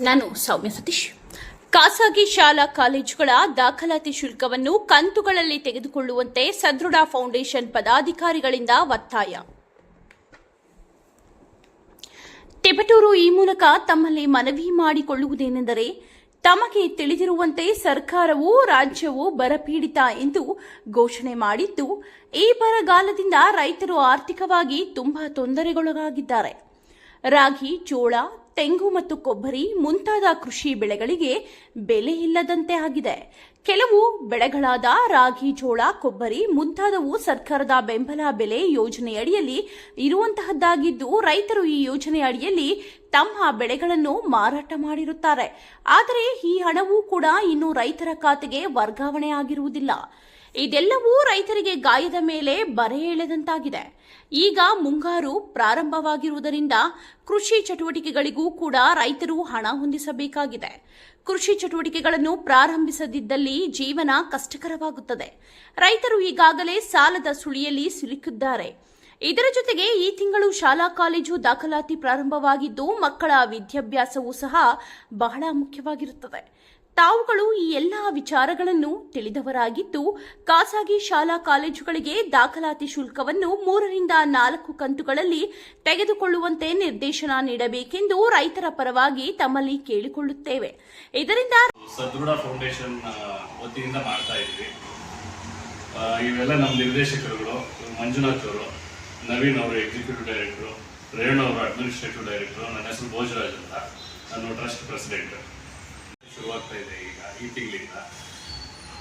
ನಾನು ಸೌಮ್ಯ ಸತೀಶ್. ಖಾಸಗಿ ಶಾಲಾ ಕಾಲೇಜುಗಳ ದಾಖಲಾತಿ ಶುಲ್ಕವನ್ನು ಕಂತುಗಳಲ್ಲಿ ತೆಗೆದುಕೊಳ್ಳುವಂತೆ ಸದೃಢ ಫೌಂಡೇಶನ್ ಪದಾಧಿಕಾರಿಗಳಿಂದ ಒತ್ತಾಯ. ತಿಪಟೂರು ಈ ಮೂಲಕ ತಮ್ಮಲ್ಲಿ ಮನವಿ ಮಾಡಿಕೊಳ್ಳುವುದೇನೆಂದರೆ, ತಮಗೆ ತಿಳಿದಿರುವಂತೆ ಸರ್ಕಾರವು ರಾಜ್ಯವು ಬರಪೀಡಿತ ಎಂದು ಘೋಷಣೆ ಮಾಡಿದ್ದು, ಈ ಬರಗಾಲದಿಂದ ರೈತರು ಆರ್ಥಿಕವಾಗಿ ತುಂಬಾ ತೊಂದರೆಗೊಳಗಾಗಿದ್ದಾರೆ. ರಾಗಿ ಜೋಳ ತೆಂಗು ಮತ್ತು ಕೊಬ್ಬರಿ ಮುಂತಾದ ಕೃಷಿ ಬೆಳೆಗಳಿಗೆ ಬೆಲೆ ಇಲ್ಲದಂತೆ ಆಗಿದೆ. ಕೆಲವು ಬೆಳೆಗಳಾದ ರಾಗಿ, ಜೋಳ, ಕೊಬ್ಬರಿ ಮುಂತಾದವು ಸರ್ಕಾರದ ಬೆಂಬಲ ಬೆಲೆ ಯೋಜನೆಯಡಿಯಲ್ಲಿ ಇರುವಂತಹದ್ದಾಗಿದ್ದು, ರೈತರು ಈ ಯೋಜನೆ ಅಡಿಯಲ್ಲಿ ತಮ್ಮ ಬೆಳೆಗಳನ್ನು ಮಾರಾಟ ಮಾಡಿರುತ್ತಾರೆ. ಆದರೆ ಈ ಹಣವೂ ಕೂಡ ಇನ್ನು ರೈತರ ಖಾತೆಗೆ ವರ್ಗಾವಣೆ ಆಗಿರುವುದಿಲ್ಲ. ಇದೆಲ್ಲವೂ ರೈತರಿಗೆ ಗಾಯದ ಮೇಲೆ ಬರೆ ಎಳೆದಂತಾಗಿದೆ. ಈಗ ಮುಂಗಾರು ಪ್ರಾರಂಭವಾಗಿರುವುದರಿಂದ ಕೃಷಿ ಚಟುವಟಿಕೆಗಳಿಗೂ ಕೂಡ ರೈತರು ಹಣ ಹೊಂದಿಸಬೇಕಾಗಿದೆ. ಕೃಷಿ ಚಟುವಟಿಕೆಗಳನ್ನು ಪ್ರಾರಂಭಿಸದಿದ್ದಲ್ಲಿ ಜೀವನ ಕಷ್ಟಕರವಾಗುತ್ತದೆ. ರೈತರು ಈಗಾಗಲೇ ಸಾಲದ ಸುಳಿಯಲ್ಲಿ ಸಿಲುಕಿದ್ದಾರೆ. ಇದರ ಜೊತೆಗೆ ಈ ತಿಂಗಳು ಶಾಲಾ ಕಾಲೇಜು ದಾಖಲಾತಿ ಪ್ರಾರಂಭವಾಗಿದ್ದು ಮಕ್ಕಳ ವಿದ್ಯಾಭ್ಯಾಸವೂ ಸಹ ಬಹಳ ಮುಖ್ಯವಾಗಿರುತ್ತದೆ. ತಾವುಗಳು ಈ ಎಲ್ಲ ವಿಚಾರಗಳನ್ನು ತಿಳಿದವರಾಗಿದ್ದು, ಖಾಸಗಿ ಶಾಲಾ ಕಾಲೇಜುಗಳಿಗೆ ದಾಖಲಾತಿ ಶುಲ್ಕವನ್ನು ಮೂರರಿಂದ ನಾಲ್ಕು ಕಂತುಗಳಲ್ಲಿ ತೆಗೆದುಕೊಳ್ಳುವಂತೆ ನಿರ್ದೇಶನ ನೀಡಬೇಕೆಂದು ರೈತರ ಪರವಾಗಿ ತಮ್ಮಲ್ಲಿ ಕೇಳಿಕೊಳ್ಳುತ್ತೇವೆ. ಇದರಿಂದ ಸದೃಢ ಫೌಂಡೇಶನ್ ವತಿಯಿಂದ ಮಾಡ್ತಾ ಇದ್ವಿ. ಇವೆಲ್ಲ ನಮ್ಮ ನಿರ್ದೇಶಕರುಗಳು, ಮಂಜುನಾಥ್ ಅವರು, ನವೀನ್ ಅವರು ಎಕ್ಸಿಕ್ಯೂಟಿವ್ ಡೈರೆಕ್ಟರ್ ರೇಣು ಅವರು ಅಡ್ಮಿನಿಸ್ಟ್ರೇಟಿವ್ ಡೈರೆಕ್ಟರ್ ನನ್ನ ಹೆಸರು ಭೋಜರಾಜ್ ಅಂತ, ನಾನು ಟ್ರಸ್ಟ್ ಪ್ರೆಸಿಡೆಂಟ್ ಶುರುವಾಗ್ತಾ ಇದೆ ಈಗ, ಈ ತಿಂಗಳಿಂದ.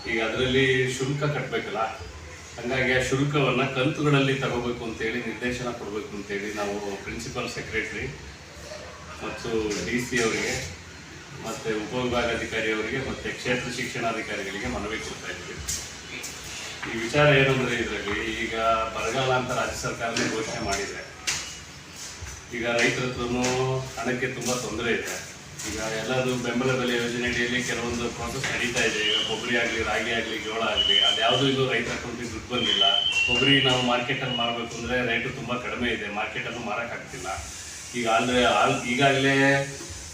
ಈಗ ಅದರಲ್ಲಿ ಶುಲ್ಕ ಕಟ್ಟಬೇಕಲ್ಲ ಹಂಗಾಗಿ ಆ ಶುಲ್ಕವನ್ನ ಕಂತುಗಳಲ್ಲಿ ತಗೋಬೇಕು ಅಂತೇಳಿ ನಿರ್ದೇಶನ ಕೊಡಬೇಕು ಅಂತೇಳಿ ನಾವು ಪ್ರಿನ್ಸಿಪಲ್ ಸೆಕ್ರೆಟರಿ ಮತ್ತು ಡಿ ಸಿ ಅವರಿಗೆ ಮತ್ತು ಉಪವಿಭಾಗಾಧಿಕಾರಿ ಅವರಿಗೆ ಮತ್ತು ಕ್ಷೇತ್ರ ಶಿಕ್ಷಣಾಧಿಕಾರಿಗಳಿಗೆ ಮನವಿ ಕೊಡ್ತಾ ಇದ್ದೀವಿ. ಈ ವಿಚಾರ ಏನಂದರೆ ಇದರಲ್ಲಿ ಈಗ ಬರಗಾಲ ಅಂತ ರಾಜ್ಯ ಸರ್ಕಾರನೇ ಘೋಷಣೆ ಮಾಡಿದೆ. ಈಗ ರೈತರ ಹಣಕ್ಕೆ ತುಂಬ ತೊಂದರೆ ಇದೆ. ಈಗ ಎಲ್ಲದು ಬೆಂಬಲ ಬೆಲೆ ಯೋಜನೆಯಲ್ಲಿ ಕೆಲವೊಂದು ಪ್ರಾಸೆಸ್ ನಡೀತಾ ಇದೆ. ಈಗ ಕೊಬ್ಬರಿ ಆಗಲಿ, ರಾಗಿ ಆಗಲಿ, ಜೋಳ ಆಗಲಿ, ಅದ್ಯಾವುದು ಇದು ರೈತರ ಅಕೌಂಟಿಗೆ ದುಡ್ಡು ಬಂದಿಲ್ಲ. ಕೊಬ್ಬರಿ ನಾವು ಮಾರ್ಕೆಟಲ್ಲಿ ಮಾರಬೇಕು ಅಂದರೆ ರೇಟು ತುಂಬ ಕಡಿಮೆ ಇದೆ. ಮಾರ್ಕೆಟಲ್ಲೂ ಮಾರೋಕ್ಕಾಗ್ತಿಲ್ಲ ಈಗ ಆಲ್ರೆ ಆಲ್, ಈಗಾಗಲೇ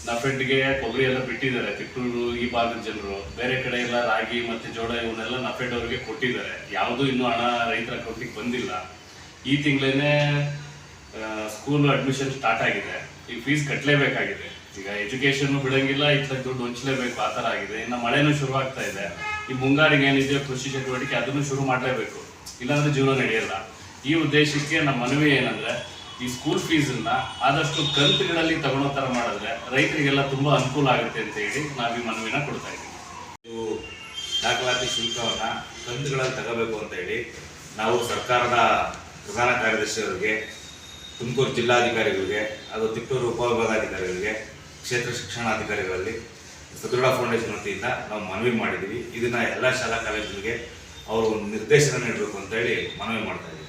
ನಫೆಡ್ಗೆ ಕೊಬ್ಬರಿ ಎಲ್ಲ ಬಿಟ್ಟಿದ್ದಾರೆ. ತಿಕ್ಕೂರು ಈ ಭಾಗದ ಜನರು. ಬೇರೆ ಕಡೆ ಎಲ್ಲ ರಾಗಿ ಮತ್ತು ಜೋಳ ಇವನ್ನೆಲ್ಲ ನಫೆಡ್ ಅವರಿಗೆ ಕೊಟ್ಟಿದ್ದಾರೆ. ಯಾವುದೂ ಇನ್ನೂ ಹಣ ರೈತರ ಅಕೌಂಟಿಗೆ ಬಂದಿಲ್ಲ. ಈ ತಿಂಗಳೇ ಸ್ಕೂಲ್ ಅಡ್ಮಿಷನ್ ಸ್ಟಾರ್ಟ್ ಆಗಿದೆ. ಈಗ ಫೀಸ್ ಕಟ್ಟಲೇಬೇಕಾಗಿದೆ ಈಗ ಎಜುಕೇಶನ್ ಬಿಡಂಗಿಲ್ಲ ಇತ್ತ ದುಡ್ಡು ಹಂಚಲೇಬೇಕು ಆ ಥರ ಆಗಿದೆ. ಇನ್ನು ಮಳೆನೂ ಶುರು ಆಗ್ತಾ ಇದೆ. ಈ ಮುಂಗಾರಿಗೆ ಏನಿದೆಯೋ ಕೃಷಿ ಚಟುವಟಿಕೆ, ಅದನ್ನು ಶುರು ಮಾಡಲೇಬೇಕು. ಇಲ್ಲಾಂದ್ರೆ ಜೀವನ ನಡೆಯಲ್ಲ. ಈ ಉದ್ದೇಶಕ್ಕೆ ನಮ್ಮ ಮನವಿ ಏನಂದ್ರೆ, ಈ ಸ್ಕೂಲ್ ಫೀಸನ್ನ ಆದಷ್ಟು ಕಂತುಗಳಲ್ಲಿ ತಗೊಳ್ಳೋ ಥರ ಮಾಡಿದ್ರೆ ರೈತರಿಗೆಲ್ಲ ತುಂಬಾ ಅನುಕೂಲ ಆಗುತ್ತೆ ಅಂತ ಹೇಳಿ ನಾವು ಈ ಮನವಿನ ಕೊಡ್ತಾ ಇದ್ದೀವಿ. ಇದು ದಾಖಲಾತಿ ಶುಲ್ಕವನ್ನು ಕಂತುಗಳಲ್ಲಿ ತಗೋಬೇಕು ಅಂತ ಹೇಳಿ ನಾವು ಸರ್ಕಾರದ ಪ್ರಧಾನ ಕಾರ್ಯದರ್ಶಿಯವರಿಗೆ, ತುಮಕೂರು ಜಿಲ್ಲಾಧಿಕಾರಿಗಳಿಗೆ ಹಾಗೂ ತಿಪ್ಪೂರು ಉಪವಿಭಾಗಾಧಿಕಾರಿಗಳಿಗೆ ಕ್ಷೇತ್ರ ಶಿಕ್ಷಣಾಧಿಕಾರಿಗಳಲ್ಲಿ ಸದೃಢ ಫೌಂಡೇಶನ್ ವತಿಯಿಂದ ನಾವು ಮನವಿ ಮಾಡಿದ್ದೀವಿ. ಇದನ್ನು ಎಲ್ಲ ಶಾಲಾ ಕಾಲೇಜುಗಳಿಗೆ ಅವರು ನಿರ್ದೇಶನ ನೀಡಬೇಕು ಅಂತ ಹೇಳಿ ಮನವಿ ಮಾಡ್ತಾ ಇದ್ದೀವಿ.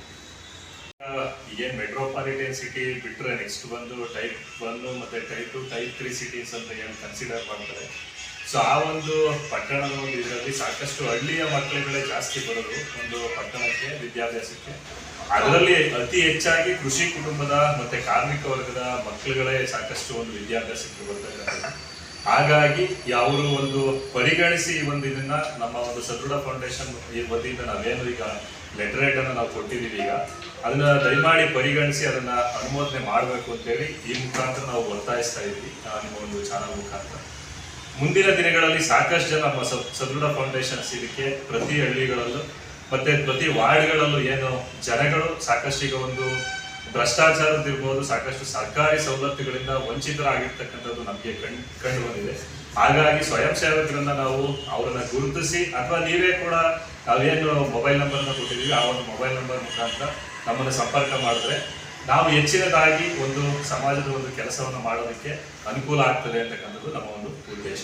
ಏನ್ ಮೆಟ್ರೋಪಾಲಿಟನ್ ಸಿಟಿ ಬಿಟ್ಟರೆ ನೆಕ್ಸ್ಟ್ ಬಂದು ಟೈಪ್ ಒನ್ ಮತ್ತೆ type two type three cities ಅಂತ ಏನು ಕನ್ಸಿಡರ್ ಮಾಡ್ತಾರೆ? ಸೊ ಆ ಒಂದು ಪಟ್ಟಣದ ಒಂದು ಇದರಲ್ಲಿ ಸಾಕಷ್ಟು ಹಳ್ಳಿಯ ಮಕ್ಕಳುಗಳೇ ಜಾಸ್ತಿ ಬರೋದು ಒಂದು ಪಟ್ಟಣಕ್ಕೆ, ವಿದ್ಯಾಭ್ಯಾಸಕ್ಕೆ. ಅದರಲ್ಲಿ ಅತಿ ಹೆಚ್ಚಾಗಿ ಕೃಷಿ ಕುಟುಂಬದ ಮತ್ತೆ ಕಾರ್ಮಿಕ ವರ್ಗದ ಮಕ್ಕಳುಗಳೇ ಸಾಕಷ್ಟು ಒಂದು ವಿದ್ಯಾಭ್ಯಾಸಕ್ಕೆ ಬರ್ತಕ್ಕಂಥದ್ದು ಹಾಗಾಗಿ ಅವರು ಒಂದು ಪರಿಗಣಿಸಿ ಒಂದು ಇದನ್ನ ನಮ್ಮ ಒಂದು ಸದೃಢ ಫೌಂಡೇಶನ್ ಈ ವತಿಯಿಂದ ನಾವೇನು ಈಗ ಲೆಟರ್ ಅನ್ನು ನಾವು ಕೊಟ್ಟಿದ್ದೀವಿ ಈಗ. ಅದನ್ನ ದಯಮಾಡಿ ಪರಿಗಣಿಸಿ ಅದನ್ನ ಅನುಮೋದನೆ ಮಾಡಬೇಕು ಅಂತೇಳಿ ಈ ಮುಖಾಂತರ ನಾವು ಒತ್ತಾಯಿಸ್ತಾ ಇದ್ವಿ ನಿಮ್ಮ ಒಂದು ಚಾನಲ್ ಮುಖಾಂತರ. ಮುಂದಿನ ದಿನಗಳಲ್ಲಿ ಸಾಕಷ್ಟು ಜನ ನಮ್ಮ ಸದ್- ಸದೃಢ ಫೌಂಡೇಶನ್ಸ್ ಇದಕ್ಕೆ ಪ್ರತಿ ಹಳ್ಳಿಗಳಲ್ಲೂ ಮತ್ತೆ ಪ್ರತಿ ವಾರ್ಡ್ಗಳಲ್ಲೂ ಏನು ಜನಗಳು ಸಾಕಷ್ಟು ಈಗ ಒಂದು ಭ್ರಷ್ಟಾಚಾರದಿರ್ಬೋದು ಸಾಕಷ್ಟು ಸರ್ಕಾರಿ ಸವಲತ್ತುಗಳಿಂದ ವಂಚಿತರಾಗಿರ್ತಕ್ಕಂಥದ್ದು ನಮಗೆ ಕಂಡು ಕಂಡು ಬಂದಿದೆ. ಹಾಗಾಗಿ ಸ್ವಯಂ ಸೇವಕರನ್ನ ನಾವು ಅವರನ್ನ ಗುರುತಿಸಿ ಅಥವಾ ನೀವೇ ಕೂಡ ನಾವೇನು ಮೊಬೈಲ್ ನಂಬರ್ನ ಕೊಟ್ಟಿದ್ದೀವಿ, ಆ ಒಂದು ಮೊಬೈಲ್ ನಂಬರ್ ಮುಖಾಂತರ ನಮ್ಮನ್ನು ಸಂಪರ್ಕ ಮಾಡಿದ್ರೆ ನಾವು ಹೆಚ್ಚಿನದಾಗಿ ಒಂದು ಸಮಾಜದ ಒಂದು ಕೆಲಸವನ್ನು ಮಾಡೋದಕ್ಕೆ ಅನುಕೂಲ ಆಗ್ತದೆ ಅಂತಕ್ಕಂಥದ್ದು ನಮ್ಮ ಒಂದು ಉದ್ದೇಶ.